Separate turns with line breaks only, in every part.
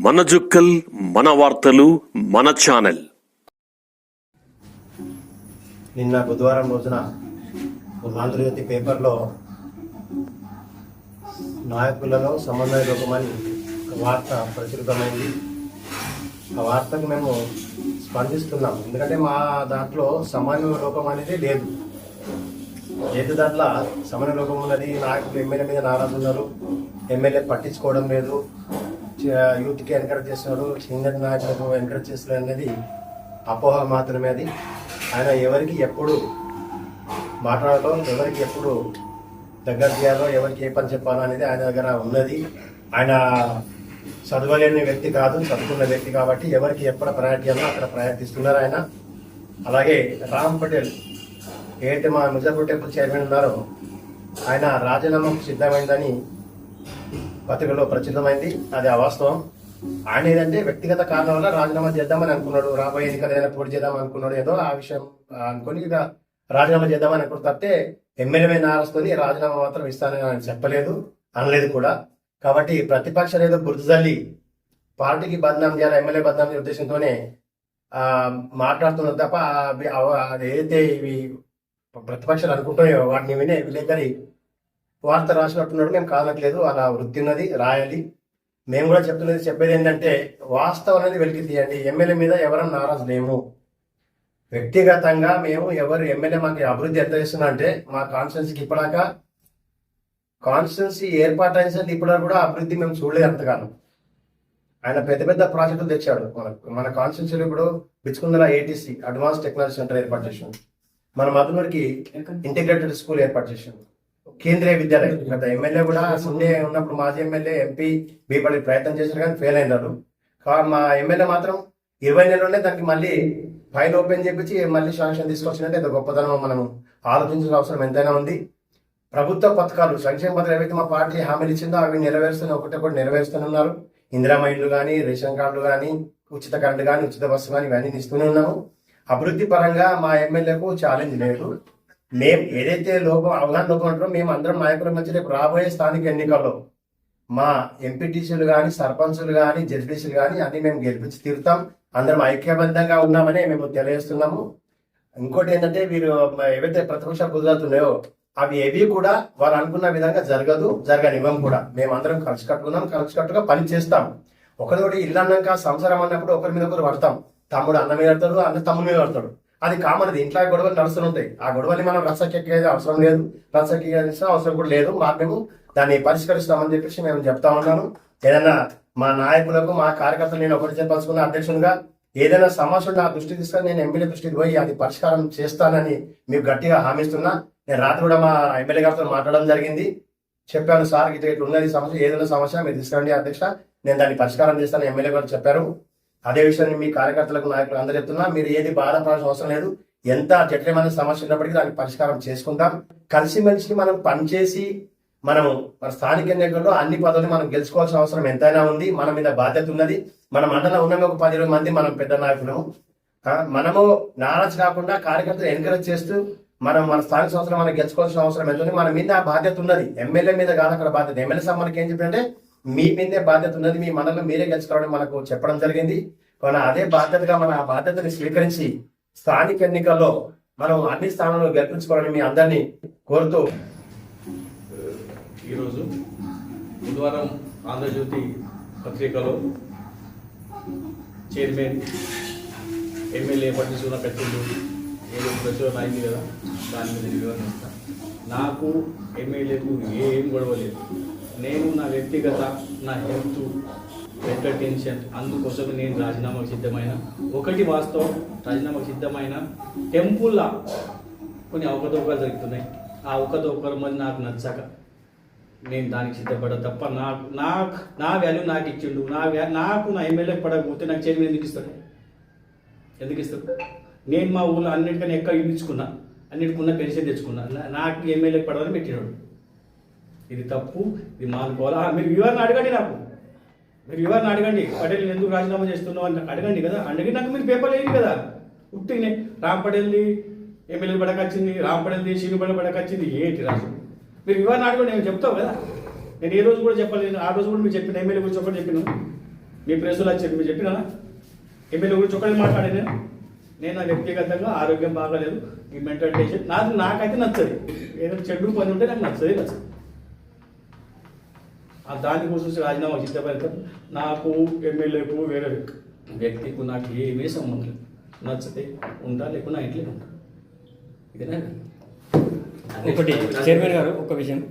మన జుక్కల్ మన వార్తలు మన ఛానల్.
నిన్న బుధవారం రోజున ఆంధ్రజ్యోతి పేపర్లో నాయకులలో సమన్వయ లోపమని ఒక వార్త ప్రచురితమైంది. ఆ వార్తకు మేము స్పందిస్తున్నాం. ఎందుకంటే మా దాంట్లో సమన్వయ లోపం అనేది లేదు. లేదు దాంట్లో సమన్వయ లోపం ఉన్నది? నాయకులు ఎమ్మెల్యే మీద నారాజు ఉన్నారు. ఎమ్మెల్యే పట్టించుకోవడం లేదు. యూత్కి ఎంకరేజ్ చేస్తున్నాడు. సీనియర్ నాయకులకు ఎంకరేజ్ చేస్తున్నాడు అనేది అపోహ మాత్రమే అది. ఆయన ఎవరికి ఎప్పుడు మాట్లాడటం ఎవరికి ఎప్పుడు దగ్గర చేయాలో ఎవరికి ఏ పని చెప్పాలో అనేది ఆయన దగ్గర ఉన్నది. ఆయన చదవలేని వ్యక్తి కాదు చదువుకున్న వ్యక్తి కాబట్టి ఎవరికి ఎక్కడ ప్రయాణించాలో అక్కడ ప్రయత్నిస్తున్నారు ఆయన. అలాగే రామ్ పటేల్ ఏదైతే మా ముజాఫర్ టెంపుల్ చైర్మన్ ఉన్నారో ఆయన రాజీనామాకు సిద్ధమైందని పత్రికలో ప్రచురితమైంది. అది అవాస్తవం ఆయన ఏదంటే వ్యక్తిగత కారణం వల్ల రాజీనామా చేద్దామని అనుకున్నాడు. రాబోయే ఎన్నికలు ఏదైనా పోటీ చేద్దాం అనుకున్నాడు. ఏదో ఆ విషయం అనుకుని ఇక రాజీనామా చేద్దామని అనుకున్న తప్పితే ఎమ్మెల్యే నారస్తుంది రాజీనామా మాత్రం ఇస్తానని ఆయన చెప్పలేదు అనలేదు కూడా. కాబట్టి ప్రతిపక్షాలు ఏదో గుర్తుజల్లి పార్టీకి బదనాం చేయాలి ఎమ్మెల్యే బదనాం చేయాలి ఉద్దేశంతోనే మాట్లాడుతున్నది మాట్లాడుతున్నారు తప్ప అది ఏదైతే ఇవి ప్రతిపక్షాలు అనుకుంటున్నాయో వాటిని వినే విలేకరి వార్త రాసినట్టున్నాడు మేము కాదట్లేదు అలా వృత్తి ఉన్నది రాయాలి. మేము కూడా చెప్తున్నది చెప్పేది ఏంటంటే వాస్తవం అనేది వెలికి తీయండి. ఎమ్మెల్యే మీద ఎవరైనా నారాజు లేము వ్యక్తిగతంగా మేము ఎవరు ఎమ్మెల్యే మాకు అభివృద్ధి ఎంత చేస్తున్నా అంటే మా కాన్స్టిట్యున్సీకి ఇప్పటిదాకా కాన్స్టిట్యున్సీ ఏర్పాటైన ఇప్పటిదాకా కూడా అభివృద్ధి మేము చూడలేదు అంతగానో. ఆయన పెద్ద పెద్ద ప్రాజెక్టులు తెచ్చాడు. మన మన కాన్స్టిట్యున్సీలో ఇప్పుడు బిచ్చుకుందల ఏటీసీ అడ్వాన్స్ టెక్నాలజీ సెంటర్ ఏర్పాటు చేసాం మన మధుమరికి ఇంటిగ్రేటెడ్ స్కూల్ ఏర్పాటు చేసాం కేంద్రీయ విద్యాలయం గత ఎమ్మెల్యే కూడా సున్నే ఉన్నప్పుడు మాజీ ఎమ్మెల్యే ఎంపీ బీపడి ప్రయత్నం చేశారు కానీ ఫెయిల్ అయినారు. కా- మా ఎమ్మెల్యే మాత్రం ఇరవై నెలలోనే దానికి మళ్ళీ ఫైల్ ఓపెన్ చేపించి మళ్ళీ శాంక్షన్ తీసుకొచ్చినట్టు ఇది గొప్పతనం మనం ఆలోచించిన అవసరం ఎంతైనా ఉంది. ప్రభుత్వ పథకాలు సంక్షేమ పథకాలు ఏవైతే మా పార్టీ హామీలు ఇచ్చిందో అవి నెరవేరుస్తున్న ఒకటి ఒకటి నెరవేరుస్తున్నారు ఇందిరామ కానీ రేషన్ కార్డులు కానీ ఉచిత కరెంటు కానీ ఉచిత బస్సు కానీ ఇవన్నీ ఇస్తూనే ఉన్నాము. అభివృద్ధి పరంగా మా ఎమ్మెల్యేకు ఛాలెంజ్ లేదు. మేము ఏదైతే లోపం అవగాహన లోపం ఉంటారో మేము అందరం నాయకుల మధ్య రేపు రాబోయే స్థానిక ఎన్నికల్లో మా ఎంపీటీసీలు కానీ సర్పంచులు కానీ జడ్పీసీలు కానీ అన్ని మేము గెలిపించి తీరుతాం. అందరం ఐక్యబద్ధంగా ఉన్నామని మేము తెలియజేస్తున్నాము. ఇంకోటి ఏంటంటే వీరు ఏవైతే ప్రతిపక్షాలు కుదురుతున్నాయో అవి ఏవి కూడా వారు అనుకున్న విధంగా జరగదు జరగనివ్వం కూడా. మేమందరం కలిసి కట్టుకున్నాం కలిసి కట్టుగా పని చేస్తాం. ఒకరితోటి ఇల్లు అన్నాక సంసారం అన్నప్పుడు ఒకరి మీద ఒకరు పడతాం. తమ్ముడు అన్న మీద పడతాడు అన్న తమ్ముడు మీద పడతాడు. అది కామన్ది. ఇంట్లో గొడవలు నడుస్తూ ఉంటాయి. ఆ గొడవని మనం రచ్చకెక్కేది అవసరం లేదు. రచ్చకెక్కాల్సిన అవసరం కూడా లేదు. మా మేము దాన్ని పరిష్కరిస్తామని చెప్పేసి మేము చెప్తా ఉన్నాను. ఏదైనా మా నాయకులకు మా కార్యకర్తలు నేను ఒకటి చెప్పాల్సుకున్న అధ్యక్షునిగా ఏదైనా సమస్యలు నా దృష్టి తీసుకొని నేను ఎమ్మెల్యే దృష్టికి పోయి అది పరిష్కారం చేస్తానని మీకు గట్టిగా హామీస్తున్నా. నేను రాత్రి కూడా మా ఎమ్మెల్యే గారితో మాట్లాడడం జరిగింది. చెప్పాను సార్ ఇట్లా ఇట్లా ఉన్నది సమస్య. ఏదైనా సమస్య మీరు తీసుకురండి అధ్యక్ష. నేను దాన్ని పరిష్కారం చేస్తాను ఎమ్మెల్యే గారు చెప్పారు. అదే విషయాన్ని మీ కార్యకర్తలకు నాయకులు అందరూ చెప్తున్నా మీరు ఏది బాధపడాల్సిన అవసరం లేదు. ఎంత జటిలమైన సమస్య ఉన్నప్పటికీ దానికి పరిష్కారం చేసుకుంటాం. కలిసిమెలిసి మనం పనిచేసి మనము మన స్థానిక ఎన్నికల్లో అన్ని పదవులు మనం గెలుచుకోవాల్సిన అవసరం ఎంతైనా ఉంది. మన మీద బాధ్యత ఉన్నది. మన మండలం ఉన్న ఒక పది మంది మనం పెద్ద నాయకులు మనము నారాజ్ కాకుండా కార్యకర్తలు ఎంకరేజ్ చేస్తూ మనం మన స్థానిక సంవత్సరం మనం గెలుచుకోవాల్సిన అవసరం ఎంత ఉంది. మన మీద బాధ్యత ఉన్నది. ఎమ్మెల్యే మీద కాదు అక్కడ బాధ్యత. ఎమ్మెల్యే సార్ మనకి ఏం చెప్పిందంటే మీ మీదే బాధ్యత ఉన్నది మీ మనలో మీరే గెలుచుకోవాలని మనకు చెప్పడం జరిగింది. మన అదే బాధ్యతగా మన ఆ బాధ్యతని స్వీకరించి స్థానిక ఎన్నికల్లో మనం అన్ని స్థానాల్లో గెలిపించుకోవాలని మీ అందరినీ కోరుతూ
ఈరోజు బుధవారం ఆంధ్రజ్యోతి పత్రికలో చైర్మన్ ఎమ్మెల్యే పట్టించుకున్న పెట్టిండు ఏదో ప్రచురణ అయింది కదా దాని మీద వివరణ నాకు ఎమ్మెల్యేకు ఏం గొడవ లేదు. నేను నా వ్యక్తిగత నా హెల్త్ పెద్ద టెన్షన్ అందుకోసం నేను రాజీనామాకు సిద్ధమైన. ఒకటి వాస్తవం రాజీనామాకు సిద్ధమైన టెంపుల్లా కొన్ని అవకతవకలు జరుగుతున్నాయి. ఆ అవకతవకలు మరి నాకు నచ్చక నేను దానికి సిద్ధపడ తప్ప నాకు నాకు నా వాల్యూ నాకు ఇచ్చిండు. నా వ్యా నాకు నా ఎమ్మెల్యే పడకపోతే నాకు చైర్మన్ ఎందుకు ఇస్తాడు ఎందుకు ఇస్తాడు నేను మా ఊళ్ళో అన్నిటికన్నా ఎక్కడ ఇప్పించుకున్నా. అన్నిటికున్న పెన్షన్ తెచ్చుకున్నా. నాకు ఎమ్మెల్యే పడాలని పెట్టినాడు. ఇది తప్పు ఇది మానుకోవాలా? మీరు వివరణ అడగండి నాకు. మీరు వివరణ అడగండి. పటేల్ ఎందుకు రాజీనామా చేస్తున్నావు అని అడగండి కదా. అడిగి నాకు మీరు పేపర్ లేదు కదా? ఉట్టినే. రామ్ పటేల్ది ఎమ్మెల్యే పడకొచ్చింది రామ్ పటేల్ది శ్రీనిపల్లి పడకొచ్చింది ఏంటి రాజు? మీరు వివరణ అడగండి నేను చెప్తావు కదా. నేను ఏ రోజు కూడా చెప్పలేదు. ఆ రోజు కూడా మీరు చెప్పిన ఎమ్మెల్యే గురించి ఒకటి చెప్పిన? మీ ప్రెస్లో చెప్పి మీరు చెప్పినా ఎమ్మెల్యే గురించి ఒకటి మాట్లాడే నేను. నేను నా వ్యక్తిగతంగా ఆరోగ్యం బాగాలేదు. ఈ మెంటల్ టెన్షన్ నాకు నాకైతే నచ్చదు. ఏదైనా చెడు పని ఉంటే నాకు నచ్చదే నచ్చదు. దానికోసం రాజీనామా సిద్ధపడతాం నాకు ఎమ్మెల్యేకు వేరే వ్యక్తికు నాకు ఏమీ సంబంధం లేదు. నచ్చితే ఉంటా లేకుండా నా ఇంట్లో ఉంటా. ఇదేనా?
ఒకటి చైర్మన్ గారు ఒక విషయం.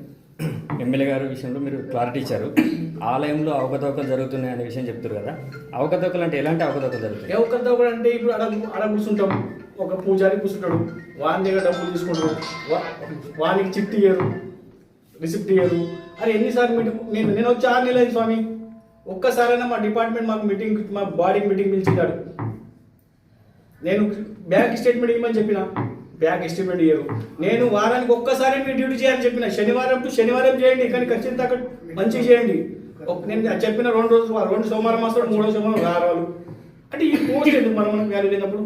ఎమ్మెల్యే గారు విషయంలో మీరు క్లారిటీ ఇచ్చారు. ఆలయంలో అవకతవకలు జరుగుతున్నాయి అనే విషయం చెప్తారు కదా. అవకతవకలు అంటే ఎలాంటి అవకతవకలు జరుగుతాయి?
కూడా అంటే ఇప్పుడు అడ అడ కూర్చుంటాం. ఒక పూజారి కూర్చుంటాడు. వాని దగ్గర డబ్బులు తీసుకుంటాడు. వానికి చిట్టి ఇయ్యరు. రిసిప్ట్ ఇయ్యరు. అరే ఎన్నిసార్లు మీటింగ్? నేను నేను వచ్చి ఆరు నెలలు స్వామి. ఒక్కసారైనా మా డిపార్ట్మెంట్ మాకు మీటింగ్ మా బాడీ మీటింగ్ పిలిచినాడు నేను బ్యాంక్ స్టేట్మెంట్ ఇవ్వమని చెప్పిన. బ్యాంక్ స్టేట్మెంట్ ఇయ్యరు. నేను వారానికి ఒక్కసారి మీరు డ్యూటీ చేయాలని చెప్పిన. శనివారం టు శనివారం చేయండి. కానీ ఖచ్చితంగా అక్కడ మంచిగా చేయండి. నేను చెప్పిన రెండు రోజులు రెండు సోమవారం వస్తాడు మూడో సోమవారం రారాలు. అంటే ఈ పోస్ట్ ఎందుకు మనం మనకు వాల్యూ లేనప్పుడు?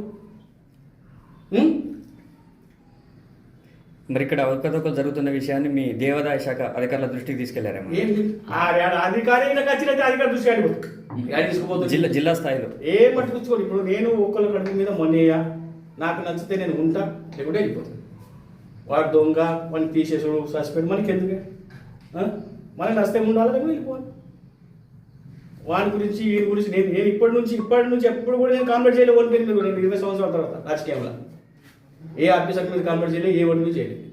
మరి ఇక్కడ అవకతవకలు జరుగుతున్న విషయాన్ని మీ దేవాదాయ శాఖ అధికారుల దృష్టికి తీసుకెళ్ళారేమో.
ఏంటి? ఆ ఆ అధికారి అధికారి దృష్టి
జిల్లా జిల్లా స్థాయిలో.
ఏం పట్టుకుచ్చుకోండి ఇప్పుడు నేను ఒక్కళ్ళ కడుపు మీద మొన్నయ్య నాకు నచ్చితే నేను ఉంటా. లేకుంటే వెళ్ళిపోతాను వాడు దొంగ వాడిని తీసేసాడు సస్పెండ్. మనకి ఎందుకే? మనకి నచ్చితే ఉండాలి లేకపోతే వెళ్ళిపోవాలి వాడి గురించి వీడి గురించి నేను నేను ఇప్పటి నుంచి ఇప్పటి నుంచి ఎప్పుడు కూడా నేను కాంప్లీట్ చేయలేదు కూడా నేను ఇరవై సంవత్సరాల తర్వాత రాజకీయంలో. ఏ ఆఫీసర్ మీద కాంప్లీట్ చేయలేదు ఏ ఓటు మీద చేయలేదు